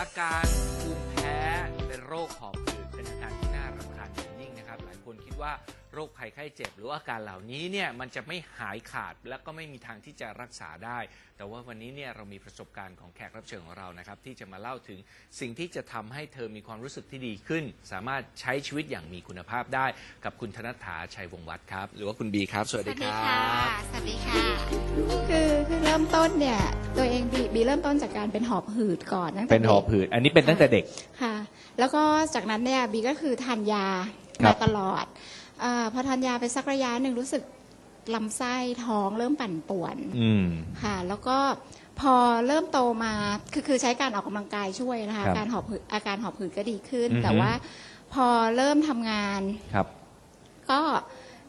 อาการภูมิแพ้เป็นโรคหอบหืด ครับหลายคนคิดว่าโรคภัยไข้เจ็บ หรือว่าอาการเหล่านี้เนี่ยมันจะไม่หายขาดและก็ไม่มีทางที่จะรักษาได้ แต่ว่าวันนี้เนี่ยเรามีประสบการณ์ของแขกรับเชิญของเรานะครับที่จะมาเล่าถึงสิ่งที่จะทำให้เธอมีความรู้สึกที่ดีขึ้น สามารถใช้ชีวิตอย่างมีคุณภาพได้ กับคุณธนฐาชัยวงศ์วัฒน์ครับ หรือว่าคุณบีครับ สวัสสดีวัสคดีรัค่ะบสวัสดีค่ะ คือคือเริ่มต้นเนี่ยตัวเองบีบีเริ่มต้นจากการเป็นหอบหืดก่อนตั้งแต่เป็นหอบด็กหืด อันนี้เป็นตั้งแต่เด็กค่ะ แล้วก็จากนั้นเนี่ยบีก็คือทานยาครั มาบตลอดอาพอทานยาไปสักระยะหนึ่งรู้สึกลำไส้ท้องเริ่มปั่นป่วนอืมค่ะ แล้วก็พอเริ่มโตมาคือคือใช้การออกกำลังกายช่วยนะคะครับการหอบหืดอาการหอบหืดก็ดีขึ้นอือฮึแต่ว่าพอเริ่มทำงานครับ ก็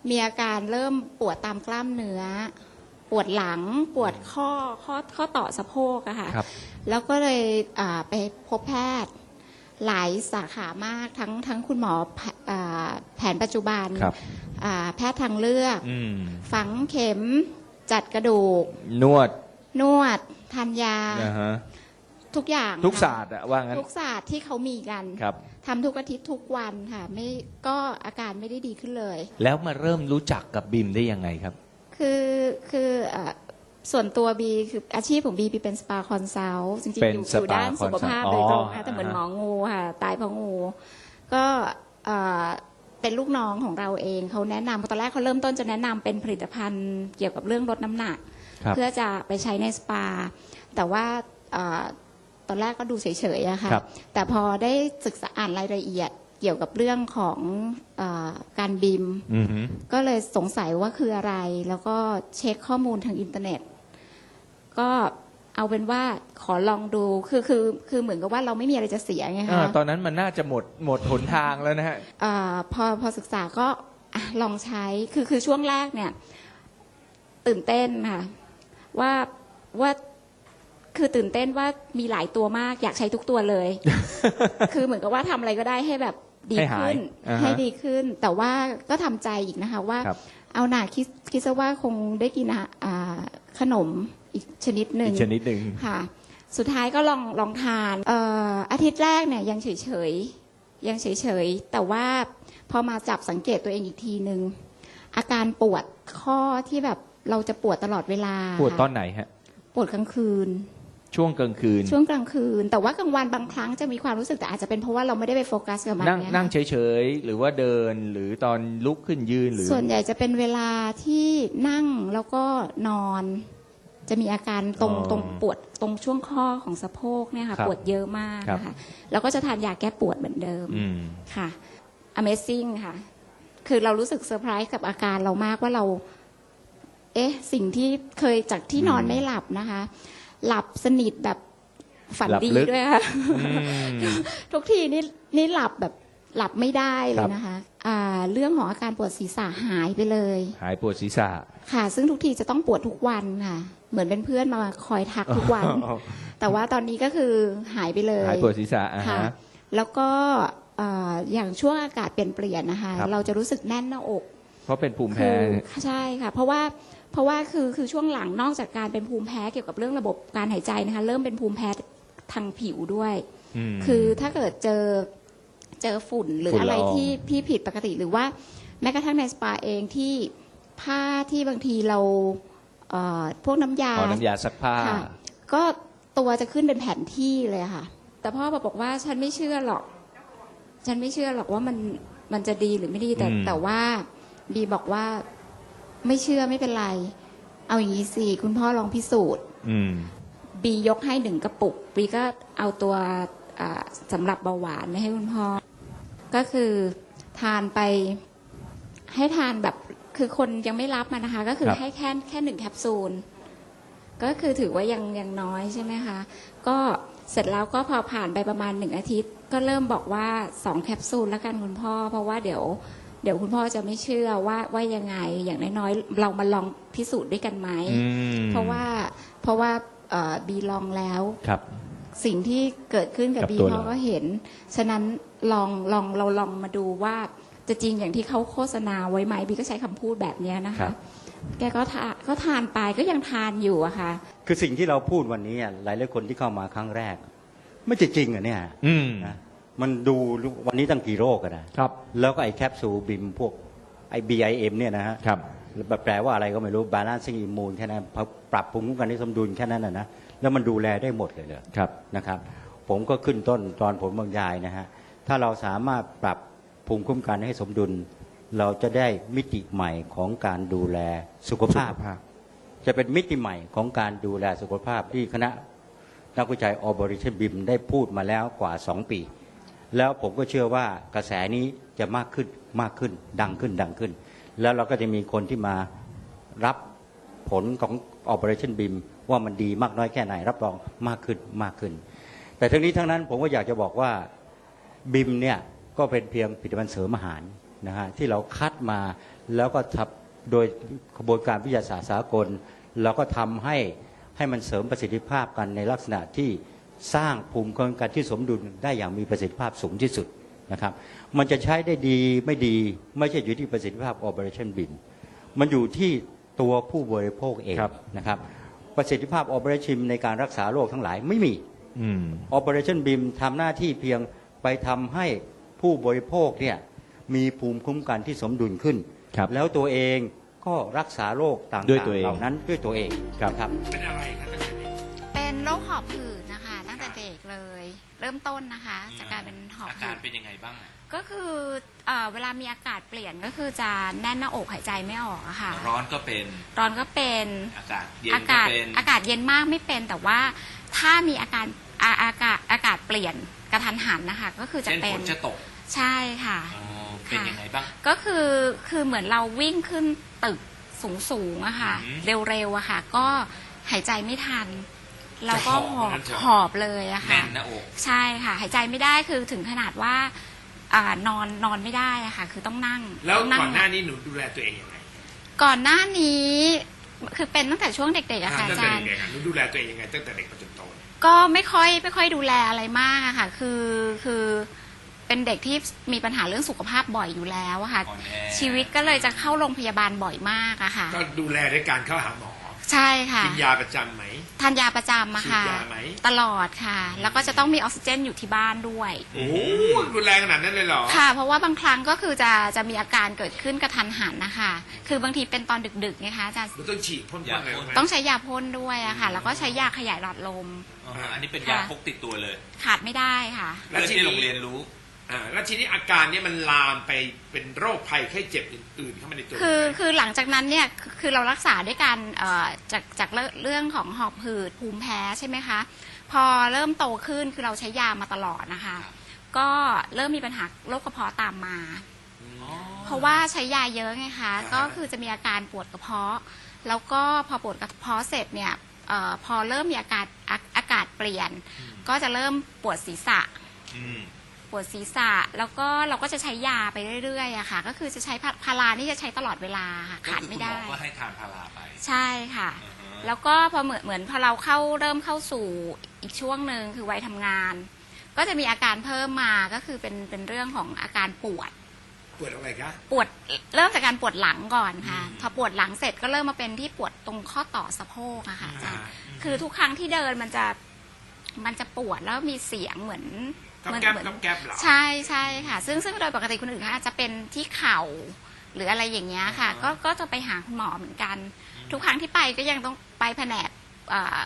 มีอาการเริ่มปวดตามกล้ามเนื้อ ปวดหลังปวดข้อข้อข้อต่อสะโพกอะค่ะครับแล้วก็เลยอ่าไปพบแพทย์ หลายสาขามากทั้งทั้งคุณหมอแผอ่าแผนปัจจุบันครับอ่าแพทย์ทางเลือก อืม ฝังเข็มจัดกระดูก นวดนวดทานยา นะฮะทุกอย่างทุกค่ะศาสตร์อะว่างั้นทุกศาสตร์ที่เขามีกันครับ ทำทุกอาทิตย์ทุกวันค่ะ ไม่ก็อาการไม่ได้ดีขึ้นเลย แล้วมาเริ่มรู้จักกับบิมได้ยังไงครับ คือคือเอ่อ ส่วนตัวบีคืออาชีพของบีบีเป็นสปาคอนซัลท์จริงเป็ๆนอยู่สอยู่ปาด้านสุขภาพ consult โดยตรงอ๋อค่ะแต่เหมือนอ่าหมองูค่ะ ตายเพราะงู ก็เอ่อเป็นลูกน้องของเราเองเขาแนะนำตอนแรกเขาเริ่มต้นจะแนะนำเป็นผลิตภัณฑ์เกี่ยวกับเรื่องลดน้ำหนักครับเพื่อจะไปใช้ในสปา แต่ว่าเอ่อตอนแรกก็ดูเฉยๆอะค่ะครับแต่พอได้ศึกษาอ่านรายละเอียดเกี่ยวกับเรื่องของเออการบิมอือฮึก็เลยสงสัยว่าคืออะไร แล้วก็เช็คข้อมูลทางอินเทอร์เน็ต ก็เอาเป็นว่าขอลองดูคือคือคือเหมือนกับว่าเราไม่มีอะไรจะเสียไงอ่าคะตอนนั้นมันน่าจะหมดหมดหนทางแล้วนะฮะอาพอพอศึกษาก็อะลองใช้คือคือช่วงแรกเนี่ย ตื่นเต้นค่ะว่าว่าคือตื่นเต้นว่ามีหลายตัวมาก อยากใช้ทุกตัวเลย คือเหมือนกับว่าทำอะไรก็ได้ให้แบบดีให้หายขึ้นอ่าฮะให้ดีขึ้น แต่ว่าก็ทำใจอีกนะคะว่า ครับ เอาหน่าคิดคิดซะว่าคงได้กินอาอ่าขนม อีกชนิดหนึ่อีงกชนิดหนึ่งค่ะ สุดท้ายก็ลองลองทานเอ่ออาทิตย์แรกเนี่ยยังเฉยเฉยๆยังเฉยเฉยๆแต่ว่าพอมาจับสังเกตตัวเองอีกทีหนึ่งอาการปวดข้อที่แบบเราจะปวดตลอดเวลา ปวดตอนไหนฮะ ปวดกลางคืน ช่วงกลางคืน ช่วงกลางคืน แต่ว่ากลางวันบางครั้งจะมีความรู้สึกแต่อาจจะเป็นเพราะว่าเราไม่ได้ไปโฟกัสกับมันนั่งเยนั่งเฉยๆ หรือว่าเดินหรือตอนลุกขึ้นยืนหรือ ส่วนใหญ่จะเป็นเวลาที่นั่งแล้วก็นอน จะมีอาการตรงอ๋อตรงปวดตรงช่วงข้อของสะโพกเนี่ยค่ะครับปวดเยอะมากครับ นะคะแล้วก็จะทานยาแก้ปวดเหมือนเดิมอืม ค่ะ Amazing ค่ะ คือเรารู้สึกเซอร์ไพรส์กับอาการเรามากว่าเรา เอ๊ะ สิ่งที่เคยจากที่นอนอืมไม่หลับนะคะ หลับสนิทแบบฝันหลับดีลึก ด้วยค่ะ อืม ทุกทีนี่นี่หลับแบบ หลับไม่ได้เลครัยบนะคะอ่าเรื่องของอาการปวดศีรษะหายไปเลย หายปวดศีรษะ ค่ะ ซึ่งทุกทีจะต้องปวดทุกวันค่ะ เหมือนเป็นเพื่อนมาคอยทักทุกวัน แต่ว่าตอนนี้ก็คือหายไปเลย หายปวดศีรษะอ่าค่ะฮะแล้วก็เอ่ออย่างช่วงอากาศเปลี่ยนเปลี่ยนๆนะคะครับเราจะรู้สึกแน่นหน้าอก เพราะเป็นภูมิคืแพ้ใช่ค่ะ เพราะว่าเพราะว่าคือคือช่วงหลังนอกจากการเป็นภูมิแพ้เกี่ยวกับเรื่องระบบการหายใจนะคะ เริ่มเป็นภูมิแพ้ทางผิวด้วยมคือถ้าเกิดเจอ เจอฝุ่นหรือฝุ่นอะไรละออง ที่ที่ผิดปกติหรือว่า แม้กระทั่งในสปาเองที่ผ้าที่บางทีเราเอ่อพวกน้ำยาขอน้ำยาซักผ้า ค่ะก็ตัวจะขึ้นเป็นแผนที่เลยค่ะ แต่พ่อบอกว่าฉันไม่เชื่อหรอก ฉันไม่เชื่อหรอกว่ามันมันจะดีหรือไม่ดีแต่ อืม แต่ว่าบีบอกว่าไม่เชื่อไม่เป็นไร เอาอย่างนี้สิคุณพ่อลองพิสูจน์ อืม บียกให้หนึ่งกระปุกบีก็เอาตัวอ่าสำหรับเบาหวานให้คุณพ่อ ก็คือทานไปให้ทานแบบคือคนยังไม่รับมานะคะ ก็คือครับให้แค่แค่หนึ่งแคปซูล ก็คือถือว่ายังยังน้อยใช่ไหมคะ ก็เสร็จแล้วก็พอผ่านไปประมาณหนึ่งอาทิตย์ ก็เริ่มบอกว่าสองแคปซูลแล้วกันคุณพ่อ เพราะว่าเดี๋ยว เดี๋ยวคุณพ่อจะไม่เชื่อว่าว่ายังไงอย่างน้อยๆเรามาลองพิสูจน์ด้วยกันไหมอืมเพราะว่าเพราะว่าเอ่อบีลองแล้วครับ สิ่งที่เกิดขึ้นกับกับบีตัวเขาเราก็เห็น ฉะนั้นลองลองเราลองมาดูว่าจะจริงอย่างที่เขาโฆษณาไว้ไหมบีก็ใช้คำพูดแบบเนี้ยนะครัคะ บ แกก็ทานก็ทานไปก็ยังทานอยู่อะค่ะ คือสิ่งที่เราพูดวันนี้อะหลายหลายๆคนที่เข้ามาครั้งแรก ไม่จะจริงเหรอะเนี่ยอืมนะมันดูวันนี้ตั้งกี่โรคกันนะครับแล้วก็ไอ้แคปซูลบิมพวกไอ้ BIM เนี่ยนะฮะครับ แปลว่าอะไรก็ไม่รู้ balancing immune แค่นั้นปรับภูมิคุ้มกันให้สมดุลแค่นั้นนะนะ แล้วมันดูแลได้หมดเลยเลยครับนะครับ ผมก็ขึ้นต้นตอนผมบรรยายนะฮะถ้าเราสามารถปรับภูมิคุ้มกันให้สมดุล เราจะได้มิติใหม่ของการดูแลสุขภาพ จะเป็นมิติใหม่ของการดูแลสุขภาพที่คณะนักวิจัย Operation BIM ได้พูดมาแล้วกว่า 2 ปี แล้วผมก็เชื่อว่ากระแสนี้จะมากขึ้นมากขึ้น ดังขึ้นดังขึ้น แล้วเราก็จะมีคนที่มารับผลของ Operation BIM ว่ามันดีมากน้อยแค่ไหนรับรองมากขึ้นมากขึ้น แต่ทั้งนี้ทั้งนั้นผมก็อยากจะบอกว่าบิมเนี่ยก็เป็นเพียงผลิตภัณฑ์เสริมอาหารนะฮะที่เราคัดมาแล้วก็ทับโดยกระบวนการวิทยาศาสตร์สากลเราก็ทำให้ให้มันเสริมประสิทธิภาพกันในลักษณะที่สร้างภูมิคุ้มกันที่สมดุลได้อย่างมีประสิทธิภาพสูงที่สุดนะครับ มันจะใช้ได้ดีไม่ดีไม่ใช่อยู่ที่ประสิทธิภาพ Operation BIM มันอยู่ที่ตัวผู้บริโภคเองครับนะครับ ประสิทธิภาพ Operation ในการรักษาโรคทั้งหลายไม่มีอืม Operation BIM ทำหน้าที่เพียงไปทำให้ผู้บริโภคเนี่ยมีภูมิคุ้มกันที่สมดุลขึ้นครับแล้วตัวเองก็รักษาโรคต่างด้วยตัวเองๆเหล่านั้นด้วยตัวเองครับครับเป็นอะไรครับตั้งแต่เด็กเป็นโรคหอบหืดนะคะ ตั้งแต่เด็กเลย เริ่มต้นนะคะจากการเป็นหอบอาหืการดเป็นยังไงบ้างอะ ก็คือเอ่อเวลามีอากาศเปลี่ยนก็คือจะแน่นหน้าอกหายใจไม่ออกอะค่ะ ร้อนก็เป็นร้อนก็เป็นอากาศเย็นอาก็กาศเป็นอากาศเย็นมากไม่เป็น แต่ว่าถ้ามีอาการอาอากาศอากาศเปลี่ยนกระทันหันนะคะ ก็คือจะเช่นเป็ฝนนจะตกใช่ค่ะ อ๋อเป็นยังไงบ้าง ก็คือคือเหมือนเราวิ่งขึ้นตึกสูงสูงๆอะค่ะ อืมเร็วๆอะค่ะ ก็หายใจไม่ทัน เราก็จะหหออบบนั่นเถอะ หอบเลยอะแน่ค่ะนหน้าอก ใช่ค่ะ หายใจไม่ได้คือถึงขนาดว่า อ่านอนนอนไม่ได้อะค่ะ คือต้องนั่งแล้วต้องงก่อนหน้านี้หนูดูแลตัวเองยังไงก่อนหน้านี้คือเป็นตั้งแต่ช่วงเด็กๆอะค่ะตั้อางแต่จารย์ เด็กๆอะหนูดูแลตัวเองยังไงตั้งแต่เด็กมาจนโตเนี่ยก็ไม่ค่อยไม่ค่อยดูแลอะไรมากอะค่ะ คือคือเป็นเด็กที่มีปัญหาเรื่องสุขภาพบ่อยอยู่แล้วอะค่ะ อ่อนแอ ชีวิตก็เลยจะเข้าโรงพยาบาลบ่อยมากอะค่ะ ก็ดูแลด้วยการเข้าหาหมอ ใช่ค่ะ กินยาประจำไหม ทานยาประจำอะค่ะ ฉีดยาไหม ตลอดค่ะ แล้วก็จะต้องมีออกซิเจนอยู่ที่บ้านด้วย โอ้โหรุนแรงขนาดนั้นเลยเหรอ ค่ะ เพราะว่าบางครั้งก็คือจะจะมีอาการเกิดขึ้นกระทันหันนะคะ คือบางทีเป็นตอนดึกๆไงคะอาจารย์หนูต้องฉีดพ่นๆอะไรไหมต้องใช้ยาพ่นด้วยอะค่ะ แล้วก็ใช้ยาขยายหลอดลมอ๋ออันนี้เป็นค่ะยาพกติดตัวเลยขาดไม่ได้ค่ะเพื่อที่โรงเรียนรู้ อ่าแล้วทีนี้อาการเนี้มันลามไปเป็นโรคภัยไข้เจ็บอื่นๆเข้ามาในตัวคือไหมคือหลังจากนั้นเนี่ยคือคือเรารักษาด้วยการเอ่อจากจากเรื่องเรื่องของหอบหืดภูมิแพ้ใช่ไหมคะพอเริ่มโตขึ้นคือเราใช้ยามาตลอดนะคะ ก็เริ่มมีปัญหาโรคกระเพาะตามมา เพราะว่าใช้ยาเยอะไงคะก็คือจะมีอาการปวดกระเพาะ แล้วก็พอปวดกระเพาะเสร็จเนี่ยเออพอเริ่มมีอาการอาอากาศเปลี่ยน ก็จะเริ่มปวดศีรษะอืม ปวดศีรษะ แล้วก็เราก็จะใช้ยาไปเรื่อยๆอะค่ะ ก็คือจะใช้พาพารานี่จะใช้ตลอดเวลาค่ะก็ขาดคือคุไม่ณหมได้ อก็ให้ทานพาราไปใช่ค่ะอ่าฮะ แล้วก็พอเหมือนเหมือนพอเราเข้าเริ่มเข้าสู่อีกช่วงหนึ่งคือวัยทำงาน ก็จะมีอาการเพิ่มมาก็คือเป็นเป็นเรื่องของอาการปวด ปวดอะไรคะ ปวดเริ่มจากการปวดหลังก่อนค่ะพอปวดหลังเสร็จก็เริ่มมาเป็นที่ปวดตรงข้อต่อสะโพกอะค่ะอาจารย์คือทุกครั้งที่เดินมันจะมันจะปวดแล้วมีเสียงเหมือนกับ เหมือนแก๊บเหมือนกับแก๊บเหรอ ใช่ใช่ค่ะ ซึ่งซึ่งโดยปกติคนอื่นเขาอาจจะเป็นที่เข่าหรืออะไรอย่างเงี้ยค่ะ ก็ก็จะไปหาคุณหมอเหมือนกัน ทุกครั้งที่ไปก็ยังต้องไปแผนกเอ่อ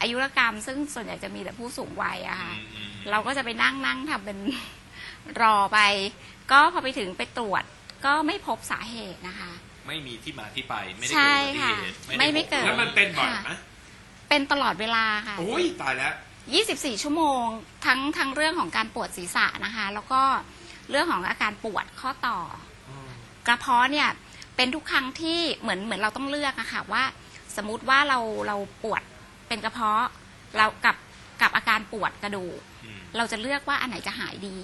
อายุรกรรม ซึ่งส่วนใหญ่จะมีแต่ผู้สูงวัยอะค่ะ อืมอืมเราก็จะไปนั่งนั่งทำเป็น รอไป ก็พอไปถึงไปตรวจ ก็ไม่พบสาเหตุนะคะ ไม่มีที่มาที่ไป ไม่ได้ใช่เกิดอุบัติค่ะเหตุไม่ด้ไม่เกิด แล้วมันเป็นบ่อยไหมเป็นตลอดเวลาค่ะ โอ้ยตายแล้ว 24 ชั่วโมง ทั้งทั้งเรื่องของการปวดศีรษะนะคะ แล้วก็เรื่องของอาการปวดข้อต่ออกระเพาะเนี่ยเป็นทุกครั้งที่เหมือนเหมือนเราต้องเลือกอะค่ะว่า สมมุติว่าเราเราปวดเป็นกระเพาะเรากับกับอาการปวดกระดูกอืมเราจะเลือกว่าอันไหนจะหายดี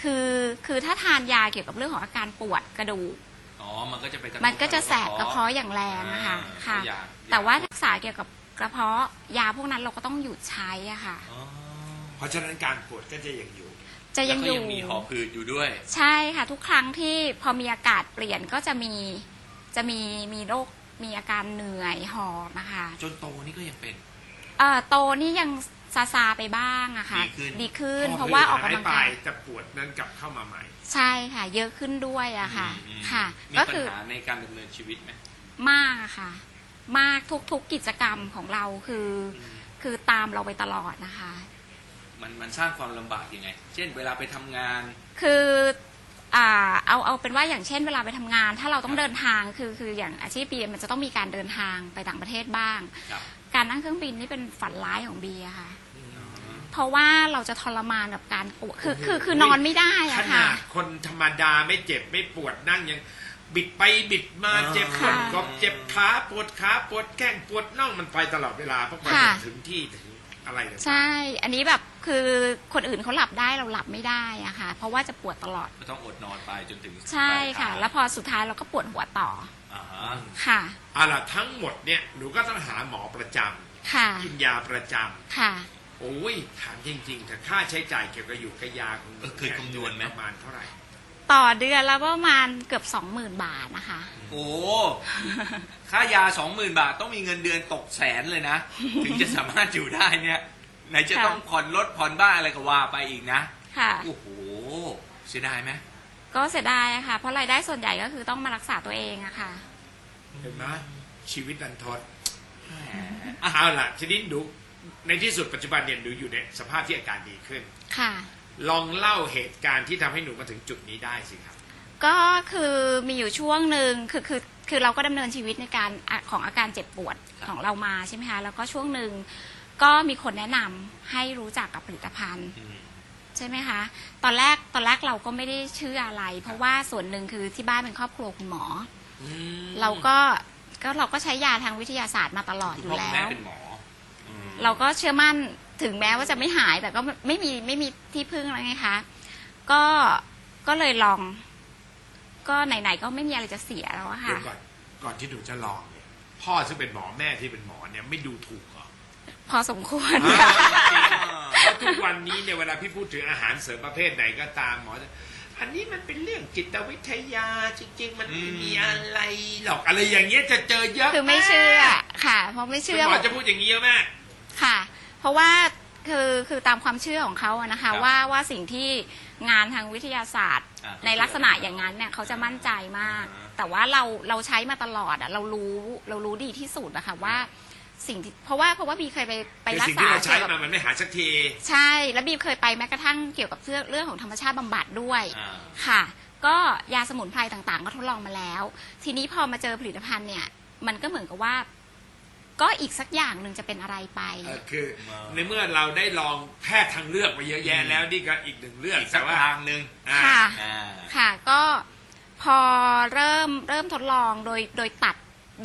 คือคือถ้าทานยาเกี่ยวกับเรื่องของอาการปวดกระดูกอ๋อมันก็จะไปรทบมันก็จะแสบกระเพาะอย่างแรงอะค่ะอ่าค่ะก็อยากแต่ว่ารักษาเกี่ยวกับก ระเพาะยาพวกนั้นเราก็ต้องหยุดใช้อะค่ะ อ๋อเพราะฉะนั้นการปวดก็จะยังอยู่ จะยังแล้วอก็ยู่ มีหอบหืดอยู่ด้วย ใช่ค่ะทุกครั้งที่พอมีอากาศเปลี่ยนก็จะมีจะมีมีโรคมีอาการเหนื่อยหอบนะคะจนโตนี่ก็ยังเป็น เอ่อโตนี่ยังซาซาไปบ้างอะค่ะดีขึ้นดีขึ้นพอเพราะว่าออกกำลังหายไปกายแต่ปวดนั้นกลับเข้ามาใหม่ ใช่ค่ะ เยอะขึ้นด้วยอะค่ะ อืมค่ะ มีก็ปัญคือหาในการดำเนินชีวิตไหมมากอะค่ะ มากทุกๆกิจกรรมของเราคือ คือตามเราไปตลอดนะคะ มันมันสร้างความลำบากยังไง เช่น เวลาไปทำงาน คืออ่าเอาเอาเป็นว่าอย่างเช่นเวลาไปทำงาน ถ้าเราต้องเดินทางคือคืออย่างอาชีพบีมันจะต้องมีการเดินทางไปต่างประเทศบ้าง ครับการนั่งเครื่องบินนี่เป็นฝันร้ายของบีอะค่ะ เพราะว่าเราจะทรมานกับการปวดคือคือคือนอนไม่ได้ขอะนาค่ะดคนธรรมดาไม่เจ็บไม่ปวดนั่งยัง บิดไปบิดมาอ่าเจ็บปวดค่ะกบเจ็บขาปวดขาปวดแข้งปวดน่องมันไปตลอดเวลาเพราะไปค่ะ ถึงที่ถึงอะไรต่างๆ ใช่ อันนี้แบบคือคนอื่นเขาหลับได้เราหลับไม่ได้อะค่ะ เพราะว่าจะปวดตลอด ก็ต้องอดนอนไปจนถึงใช่ค่ะปลายทางแล้วพอสุดท้ายเราก็ปวดหัวต่ออ่าฮะค่ะ เอาล่ะทั้งหมดเนี่ยหนูก็ต้องหาหมอประจำค่ะ กินยาประจำค่ะ โอ้ยถามจริงๆแต่ค่าใช้จ่ายเกี่ยวกับอยู่กับยาของหเออเคยคำนวณไหม ประมาณเท่าไหร่ ต่อเดือนแล้วประมาณเกือบสองหมื่นบาทนะคะ โอ้ค่ายาสองหมื่นบาทต้องมีเงินเดือนตกแสนเลยนะ ถึงจะสามารถอยู่ได้เนี่ย ไหนจะค่ะต้องผ่อนรถผ่อนบ้านอะไรก็ว่าไปอีกนะ ค่ะ โอ้โหเสียดายไหมก็เสียดายอะค่ะ เพราะรายได้ส่วนใหญ่ก็คือต้องมารักษาตัวเองอะค่ะ เห็นไหมชีวิตดันทดแหมเอาล่ะทีนี้หนูในที่สุดปัจจุบันเนี่ยหนูอยู่ในสภาพที่อาการดีขึ้น ค่ะ ลองเล่าเหตุการณ์ที่ทำให้หนูมาถึงจุดนี้ได้สิครับ ก็คือมีอยู่ช่วงหนึ่งคือคือคือเราก็ดำเนินชีวิตในการอะของอาการเจ็บปวดของเรามาใช่ไหมคะแล้วก็ช่วงหนึ่งก็มีคนแนะนำให้รู้จักกับผลิตภัณฑ์ อืม ใช่ไหมคะ ตอนแรกตอนแรกเราก็ไม่ได้เชื่ออะไร เพราะว่าส่วนหนึ่งคือที่บ้านเป็นครอบครัวคุณหมออเราก็ก็เราก็ใช้ยาทางวิทยาศาสตร์มาตลอดคุณอยู่พ่อคุแล้ณแม่ว เป็นหมออืมเราก็เชื่อมั่น ถึงแม้ว่าจะไม่หายแต่ก็ไม่ไม่มีไม่มีที่พึ่งแล้วไงคะก็ก็เลยลอง ก็ไหนๆก็ไม่มีอะไรจะเสียแล้วอะเดี๋ค่ะยวก่อนก่อนที่หนูจะลองเนี่ยพ่อซึ่งเป็นหมอแม่ที่เป็นหมอเนี่ยไม่ดูถูกเหรอพอสมควรอ่าค่ะเพราะทุกวันนี้เนี่ยเวลาพี่พูดถึงอาหารเสริมประเภทไหนก็ตามหมอจะอันนี้มันเป็นเรื่องจิตวิทยาจริง ๆ มันไม่มีอะไรหรอกอะไรอย่างเงี้ยจะเจอเยอะคือไม่เชื่อค่ะ เพราะไม่คุณเชื่อหมอจะพูดอย่างนี้เยอะมากค่ะ เพราะว่าคือคือตามความเชื่อของเขาอะนะคะว่าว่าสิ่งที่งานทางวิทยาศาสตร์ อ่าในลักษณะอย่างนั้นเนี่ยเขาจะมั่นใจมาก อ่า แต่ว่าเราเราใช้มาตลอดอะเรารู้เรารู้ดีที่สุดนะคะว่าสิ่งที่เพราะว่าเพราะว่าบีเคยไปไปคือรักสิ่งษาที่เราใช้เกี่ยวกับ มามันไม่หายสักที ใช่ แล้วบีเคยไปแม้กระทั่งเกี่ยวกับเรื่องเรื่องของธรรมชาติบำบัดด้วยอ่า ค่ะ ก็ยาสมุนไพรต่างๆ ก็ทดลองมาแล้ว ทีนี้พอมาเจอผลิตภัณฑ์เนี่ย มันก็เหมือนกับว่า ก็อีกสักอย่างหนึ่งจะเป็นอะไรไป เออคือในเมื่อเราได้ลองแพทย์ทางเลือกมาเยอะแยะแล้วนี่ก็อีกหนึ่งเลือกอีกสัแต่กว่าทางหนึ่งอ่า ค่ะ อ่า ค่ะก็พอเริ่มเริ่มทดลองโดยโดยตัด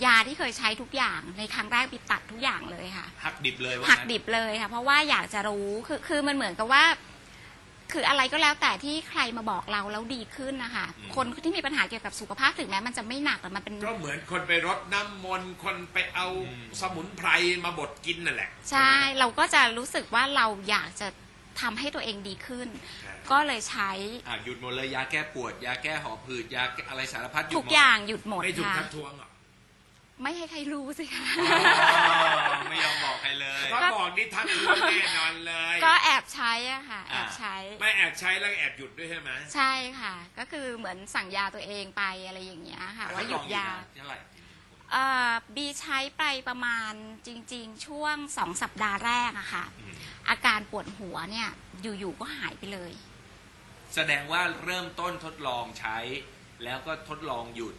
ยาที่เคยใช้ทุกอย่าง ในครั้งแรกบีตัดทุกอย่างเลยค่ะ หักดิบเลยว่าหักงั้น ดิบเลยค่ะ เพราะว่าอยากจะรู้คือคือมันเหมือนกับว่า คืออะไรก็แล้วแต่ที่ใครมาบอกเราแล้วดีขึ้นนะคะคนที่มีปัญหาเกี่ยวกับสุขภาพถึงแม้มันจะไม่หนักแต่มันเป็นก็เหมือนคนไปรดน้ำมนต์คนไปเอาสมุนไพรมาบดกินนั่นแหละใช่เราก็จะรู้สึกว่าเราอยากจะทำให้ตัวเองดีขึ้นใช่ก็เลยใช้อะหยุดหมดเลยยาแก้ปวด ยาแก้หอบหืดยาแก้อะไรสารพัดหยุดทุกหมดอย่างหยุดหมดไม่ถูกค่ะ ทักท้วงหรอก ไม่ให้ใครรู้สิคะอ๋อไม่ยอมบอกใครเลยถ้าบอกนี่ทักท้วงแน่นอนเลยก็แอบใช้อะค่ะแอบใช้ ไม่แอบใช้แล้วแอบหยุดด้วยใช่ไหมใช่ค่ะ ก็คือเหมือนสั่งยาตัวเองไปอะไรอย่างเงี้ยค่ะว่าหยุดยาเท่าไหร่เอ่อบีใช้ไปประมาณจริง ๆ ช่วงสองสัปดาห์แรกอะค่ะอืมอาการปวดหัวเนี่ยอยู่ๆก็หายไปเลย แสดงว่าเริ่มต้นทดลองใช้ แล้วก็ทดลองหยุด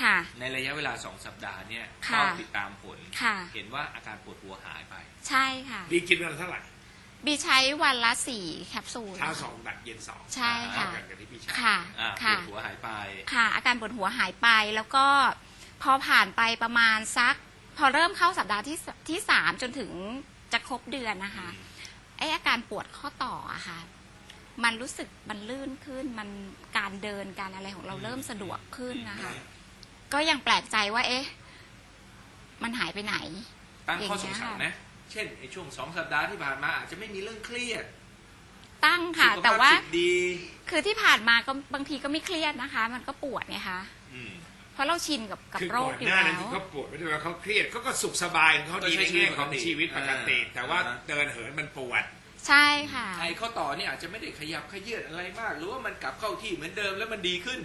ค่ะ ในระยะเวลาสองสัปดาห์เนี่ยค่ะก็ติดตามผล ค่ะ เห็นว่าอาการปวดหัวหายไป ใช่ค่ะ ดีกินวันละเท่าไหร่บีใช้วันละสี่แคปซูล เช้าสองดักเย็นสองใช่ค่ะ เท่ากันกับที่พี่ใช้ค่ะ อ่าปค่ะ วดหัวหายไป ค่ะ อาการปวดหัวหายไปแล้วก็พอผ่านไปประมาณสัก พอเริ่มเข้าสัปดาห์ที่สที่สามจนถึงจะครบเดือนนะคะไออาการปวดข้อต่ออะค่ะ มันรู้สึกมันลื่นขึ้น มันการเดินการอะไรของเราเริ่มสะดวกขึ้นนะคะ ก็ยังแปลกใจว่า เอ๊ะ มันหายไปไหน ตั้งข้ออสย่างงเงี้ยสัยนะ เช่นไอ้ช่วงสองสัปดาห์ที่ผ่านมาอาจจะไม่มีเรื่องเครียด ตั้งค่ะสุขภพแต่ว่าจิตดีคือที่ผ่านมาก็บางทีก็ไม่เครียดนะคะ มันก็ปวดไงคะอืมเพราะเราชินกับกับคือโรก่คอนอยู่หน้าแล้นั้นวที่เขาปวดไม่ได้ว่าเขาเครียดเขาก็สุขสบายของเขาดีก็ในใช้ชีวิแง่ตของปกติชีวิตปกติอ่าแต่ว่าอ่าเดินเหินมันปวดใช่ค่ะไอ้ข้อต่อเนี่ยอาจจะไม่ได้ขยับขยื่นอะไรมาก หรือว่ามันกลับเข้าที่เหมือนเดิมแล้วมันดีขึ้น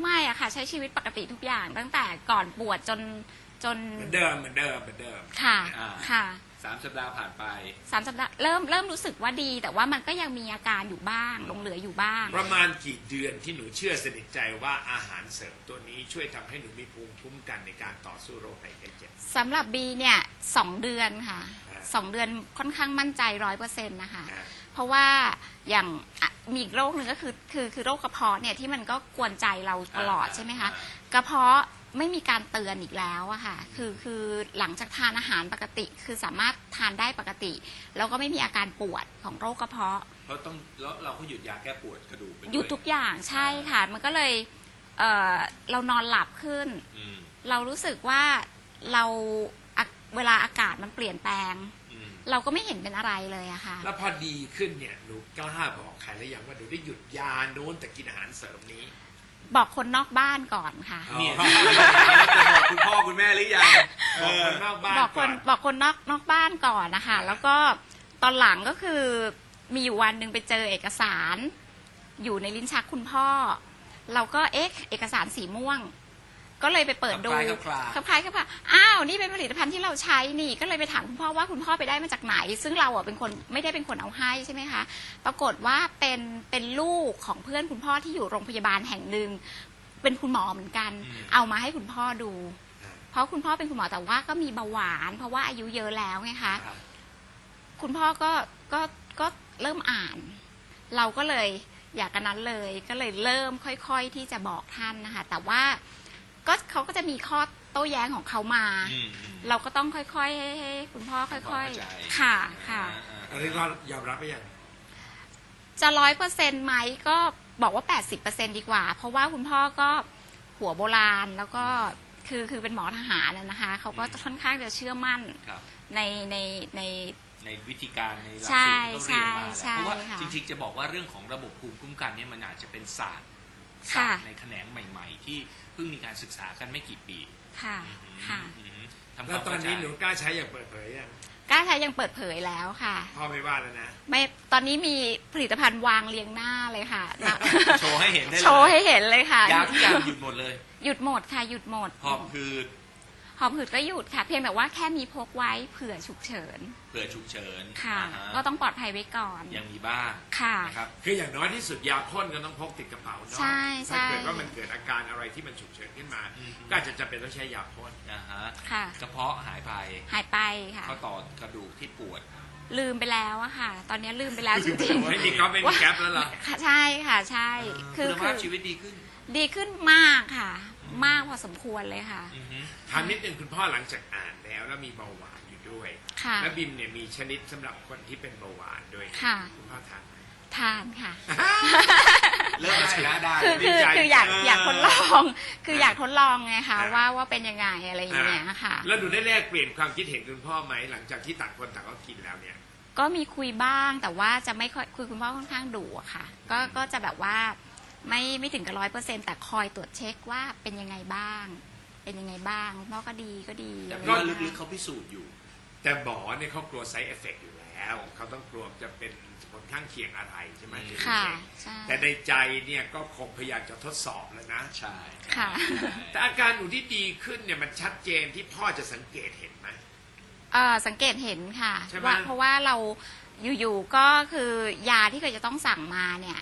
ไม่อะค่ะ ใช้ชีวิตปกติทุกอย่างตั้งแต่ก่อนปวดจนจนเหมือนเดิมเหมือนเดิมเหมือนเดิมค่ะอ่าค่ะสามสัปดาห์ผ่านไป สามสัปดาห์เริ่มเริ่มรู้สึกว่าดี แต่ว่ามันก็ยังมีอาการอยู่บ้างหลงเหลืออยู่บ้าง ประมาณกี่เดือนที่หนูเชื่อสนิทใจว่าอาหารเสริมตัวนี้ช่วยทำให้หนูมีภูมิคุ้มกันในการต่อสู้โรคภัยไข้เจ็บ สำหรับบีเนี่ยสองเดือนค่ะอ่า สองเดือนค่อนข้างมั่นใจร้อยเปอร์เซ็นต์นะคะอ่าเพราะว่า อย่างอะมีอีกโรคหนึ่งก็คือคือคือโรคกระเพาะเนี่ยที่มันก็กวนใจเราตลอดอ่าใช่ไหมคะอ่กระเพาะไม่มีการเตือนอีกแล้วอะค่ะ คือคือหลังจากทานอาหารปกติ คือสามารถทานได้ปกติ แล้วก็ไม่มีอาการปวดของโรคกระเพาะ เพราะต้องแล้วเราก็หยุดยาแก้ปวดกระดูกไปหยุดทุกอย่างใช่ค่ะ มันก็เลยเอ่อเรานอนหลับขึ้น อืม เรารู้สึกว่าเราอะเวลาอากาศมันเปลี่ยนแปลงอืม เราก็ไม่เห็นเป็นอะไรเลยอะค่ะ แล้วพอดีขึ้นเนี่ยหนูกล้าบอกใครแล้วยังว่าหนูได้หยุดยาโน้นแต่กินอาหารเสริมนี้บอกคนนอกบ้านก่อนค่ะอ๋อเนี่ยจะบอกคุณพ่อคุณแม่หรือยังบอกคนนอกบ้านบอกคก่อนนบอกคนนอกนอกบ้านก่อนนะคะแล้วก็ตอนหลังก็คือมีอยู่วันหนึ่งไปเจอเอกสาร อยู่ในลิ้นชักคุณพ่อ เราก็เอ๊ะเอกสารสีม่วง ก็เลยไปเปิดดูคล้ายๆคลาคล้ายๆครับอ้าวนี่เป็นผลิตภัณฑ์ที่เราใช้นี่ก็เลยไปถามคุณพ่อว่าคุณพ่อไปได้มาจากไหน ซึ่งเราอะเป็นคนไม่ได้เป็นคนเอาให้ใช่ไหมคะปรากฏว่าเป็นเป็นลูกของเพื่อนคุณพ่อที่อยู่โรงพยาบาลแห่งหนึ่งเป็นคุณหมอเหมือนกันเอามาให้คุณพ่อดู เพราะคุณพ่อเป็นคุณหมอแต่ว่าก็มีเบาหวาน เพราะว่าอายุเยอะแล้วไงคะ ครับ คุณพ่อก็ก็ก็เริ่มอ่าน เราก็เลยอยากกันนั้นเลย ก็เลยเริ่มค่อย ๆ ที่จะบอกท่านนะคะ แต่ว่า ก็เขาก็จะมีข้อโต้แย้งของเขามา อืมอืม เราก็ต้องค่อยๆให้ให้คุณพ่อค่อย เข้าใจ ๆ ค่ะค่ะอ่าอันนี้เรายอมรับไปยัง จะร้อยเปอร์เซ็นต์ไหมก็บอกว่าแปดสิบเปอร์เซ็นดีกว่า เพราะว่าคุณพ่อก็หัวโบราณแล้วก็คือคือเป็นหมอทหารน่ะนะคะเขาก็ค่อนข้างจะเชื่อมั่นครับ ในในใน ในวิธีการในหลักใช่สูตรที่เขาเรียนมาแหละใช่เพราะว่าค่ะจริงๆจะบอกว่าเรื่องของระบบภูมิคุ้มกันเนี่ยมันอาจจะเป็นศาสตร์ศาค่ะสตร์ในแขนงใหม่ ๆ ที่ เพิ่งมีการศึกษากันไม่กี่ปีค่ะค่ะอืมทำคแล้ววามตอนเข้าใจนี้หนูกล้าใช้อย่างเปิดเผยยังกล้าใช้ยังเปิดเผยแล้วค่ะ พ่อไม่ว่าแล้วนะ ไม่ตอนนี้มีผลิตภัณฑ์วางเรียงหน้าเลยค่ะนะ โชว์ให้เห็นได้เลยโชว์ให้เห็นเลยค่ะยาทุกอย่างหยุดหมดเลย หยุดหมดค่ะหยุดหมด หอบคือ หอบหืดก็หยุดค่ะ เพียงแต่ว่าแค่มีพกไว้เผื่อฉุกเฉินเผื่อฉุกเฉินค่ะ อ่าฮะก็ต้องปลอดภัยไว้ก่อน ยังมีบ้างค่ะ นะครับ คืออย่างน้อยที่สุดยาพ่นก็ต้องพกติดกระเป๋าเนาะใช่ใช่ถ้าเกิดว่ามันเกิดอาการอะไรที่มันฉุกเฉินขึ้นมา อืม ก็อาจจะจำเป็นต้องใช้ยาพ่น นะฮะค่ะ กระเพาะหายไปหายไปค่ะ ข้อต่อกระดูกที่ปวด ลืมไปแล้วอะค่ะ ตอนนี้ลืมไปแล้วจริงไม่มีก๊อฟไม่มีแก๊ปแล้วเหรอ ๆค่ะใช่ค่ะใช่ คือคุณคืภาอพชีวิตดีขึ้น ดีขึ้นมากค่ะ มากพอสมควรเลยค่ะ อือฮึถามนิดนึงคุณพ่อหลังจากอ่านแล้วแล้วมีเบาหวานอยู่ด้วย ค่ะ และบิมเนี่ยมีชนิดสำหรับคนที่เป็นเบาหวานด้วยค่ะ คุณพ่อทานไหม ทานค่ะ เริ่มเอาชนะได้ คือดีคือใจคืออยากเออออยากทดลอง คืออยากทดลองไงคะอ่า ว่าว่าเป็นยังไงอะไรอย่างเงี้ยค่ะ แล้วหนูได้แลกเปลี่ยนความคิดเห็นคุณพ่อไหมหลังจากที่ต่างคนต่างก็กินแล้วเนี่ย ก็มีคุยบ้างแต่ว่าจะไม่ค่อยคุยคุณพ่อค่อนข้างดุอะค่ะ ก็ก็จะแบบว่า ไม่ไม่ถึงกับร้อยเปอร์เซ็นแต่คอยตรวจเช็คว่าเป็นยังไงบ้าง เป็นยังไงบ้างคุณพ่อก็ดีก็ดีแต่อะไรว่าอย่างลึเงี้กยๆเขาพิสูจน์อยู่ แต่หมอเนี่ยเขากลัวไซ d ์เอฟเฟกอยู่แล้วเขาต้องกลัวจะเป็นผลข้างเคียงอะไรใช่ไหมอืมค่ะใช่แต่ในใจเนี่ยก็คงพยายามจะทดสอบแล้วนะใช่ค่ะแต่อาการหนูที่ดีขึ้นเนี่ยมันชัดเจนที่พ่อจะสังเกตเห็นไหมเอ่อสังเกตเห็นค่ะใช่ไหมว่าเพราะว่าเราอยู่ๆก็คือยาที่เคยจะต้องสั่งมาเนี่ย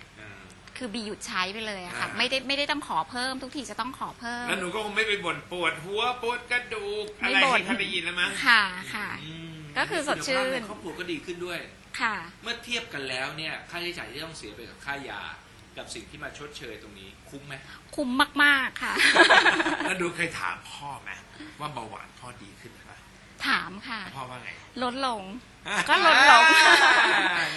คือบีหยุดใช้ไปเลยอะค่ะ อ่า ไม่ได้ไม่ได้ต้องขอเพิ่ม ทุกทีจะต้องขอเพิ่ม แล้วหนูก็คงไม่ไปบ่นปวดหัวปวดกระดูกอะไรไม่บ่นที่ท่านได้ยินแล้วมั้งค่ะค่ะ อืมก็คือสดชื่น คุณภาพในครอบครัวก็ดีขึ้นด้วย ค่ะ เมื่อเทียบกันแล้วเนี่ยค่าใช้จ่ายที่ต้องเสียไปกับค่ายา กับสิ่งที่มาชดเชยตรงนี้คุ้มไหม คุ้มมาก ๆ ค่ะ แล้วหนูเคยถามพ่อไหมว่าเบาหวานพ่อดีขึ้นไหม ถามค่ะ พ่อว่าไง ลดลง ก็ลดลง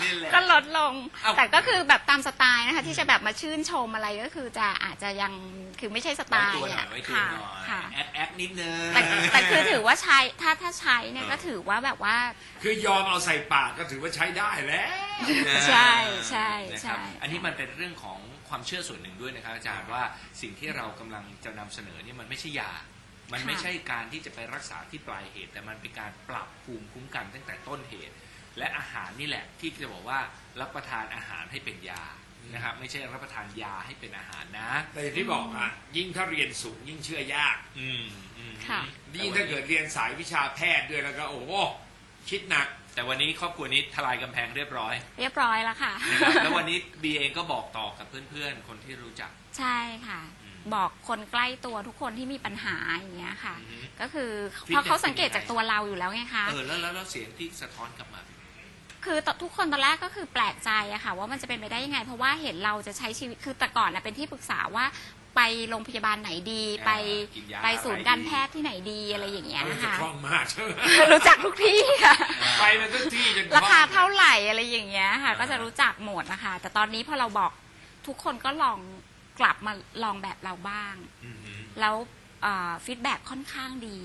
นี่แหละ ก็ลดลง เอ้า แต่ก็คือแบบตามสไตล์นะคะ ที่จะแบบมาชื่นชมอะไรก็คือจะอาจจะยังคือไม่ใช่สไตไว้ล์ตัวหน่ออะยไว้ตัวค่ะหน่อยค่ะ แอดแอดนิดนึง แต่แต่คือถือว่าใช้ถ้าถ้าใช้เนี่ยเออ ก็ถือว่าแบบว่า คือยอมเอาใส่ปากก็ถือว่าใช้ได้แล้วใช่ใช่นะครับใช่ อันนี้มันเป็นเรื่องของความเชื่อส่วนหนึ่งด้วยนะครับอาจารย์ว่าสิ่งที่เรากำลังจะนำเสนอเนี่ยมันไม่ใช่ยา มันไม่ใช่การที่จะไปรักษาที่ปลายเหตุ แต่มันเป็นการปรับภูมิคุ้มกันตั้งแต่ต้นเหตุ และอาหารนี่แหละที่จะบอกว่ารับประทานอาหารให้เป็นยานะครับไม่ใช่รับประทานยาให้เป็นอาหารนะแต่อย่างที่บอกอะยิ่งถ้าเรียนสูงยิ่งเชื่อยาก อืมอืมค่ะยิ่งถ้าเกิดเรียนสายวิชาแพทย์ด้วยแล้วก็โอ้โหคิดหนัก แต่วันนี้ครอบครัวนี้ทลายกำแพงเรียบร้อย เรียบร้อยแล้วค่ะนะครับแล้ววันนี้บีเองก็บอกต่อกับเพื่อนๆ คนที่รู้จัก ใช่ค่ะอืม บอกคนใกล้ตัวทุกคนที่มีปัญหาอย่างเงี้ยค่ะ อือฮึ ก็คือฟีดแบ็กเพราะเขาสังเกตเป็นยังไงจากตัวเราอยู่แล้วไงคะ เออแล้วแล้วแล้วเสียงที่สะท้อนกลับมา คือทุกคนตอนแรกก็คือแปลกใจอะค่ะ ว่ามันจะเป็นไปได้ยังไง เพราะว่าเห็นเราจะใช้ชีวิตคือแต่ก่อนนะเป็นที่ปรึกษาว่าไปโรงพยาบาลไหนดี ไปกินยาไปศูนย์การอะไรดีแพทย์ที่ไหนดีอะไรอย่างเงี้ยมันนะจะคะคล่องมากใช่ไหมรู้จักทุกที่ค่ะไปมันทุกที่จนราคาล่องเท่าไหร่อะไรอย่างเงี้ยค่ะ ก็จะรู้จักหมดนะคะ แต่ตอนนี้พอเราบอกทุกคนก็ลอง กลับมาลองแบบเราบ้าง อืมฮึแล้วฟีดแบ็ค่อนข้างดี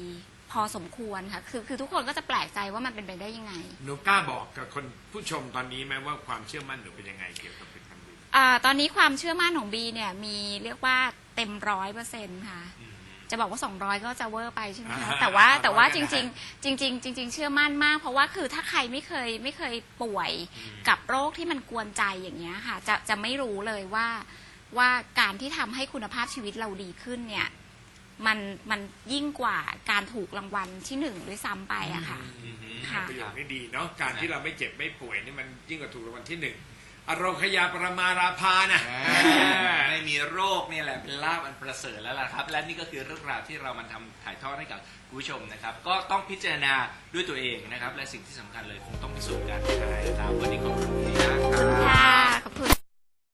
พอสมควรค่ะคือคือทุกคนก็จะแปลกใจว่ามันเป็นไปได้ยังไง หนูกล้าบอกกับคนผู้ชมตอนนี้ไหมว่าความเชื่อมั่นหนูเป็นยังไงเกี่ยวกับผลิตภัณฑ์ดีอาตอนนี้ความเชื่อมั่นของบีเนี่ยมีเรียกว่าเต็มร้อยเปอร์เซ็นต์ค่ะ อืมฮึ จะบอกว่า 200 ก็จะเวอร์ไปใช่ไหมคะอ่าแต่ว่าแต่ว่าร้อยจก็ได้ริงๆ จริง ๆ จริง ๆ เชื่อมั่นมาก เพราะว่าคือถ้าใครไม่เคยไม่เคยป่วยกับโรคที่มันกวนใจอย่างเงี้ยค่ะ จะจะไม่รู้เลยว่า ว่าการที่ทำให้คุณภาพชีวิตเราดีขึ้นเนี่ย มันมันยิ่งกว่าการถูกรางวัลที่หนึ่งด้วยซ้ำไปอะค่ะ อืมฮึค่ะ ประโยชน์นี่ดีเนาะการที่เราไม่เจ็บไม่ป่วยนี่มันยิ่งกว่าถูกรางวัลที่หนึ่งอโรคยาปรมาราพานะไม่มีโรคเนี่ยแหละเป็นลาบอันประเสริฐแล้วล่ะครับ และนี่ก็คือเรื่องราวที่เรามันทำถ่ายทอดให้กับคุณผู้ชมนะครับ ก็ต้องพิจารณาด้วยตัวเองนะครับ และสิ่งที่สำคัญเลยคงต้องพิสูจน์กันนะครับวันนี้ขอบคุณที่นะครับ ค่ะ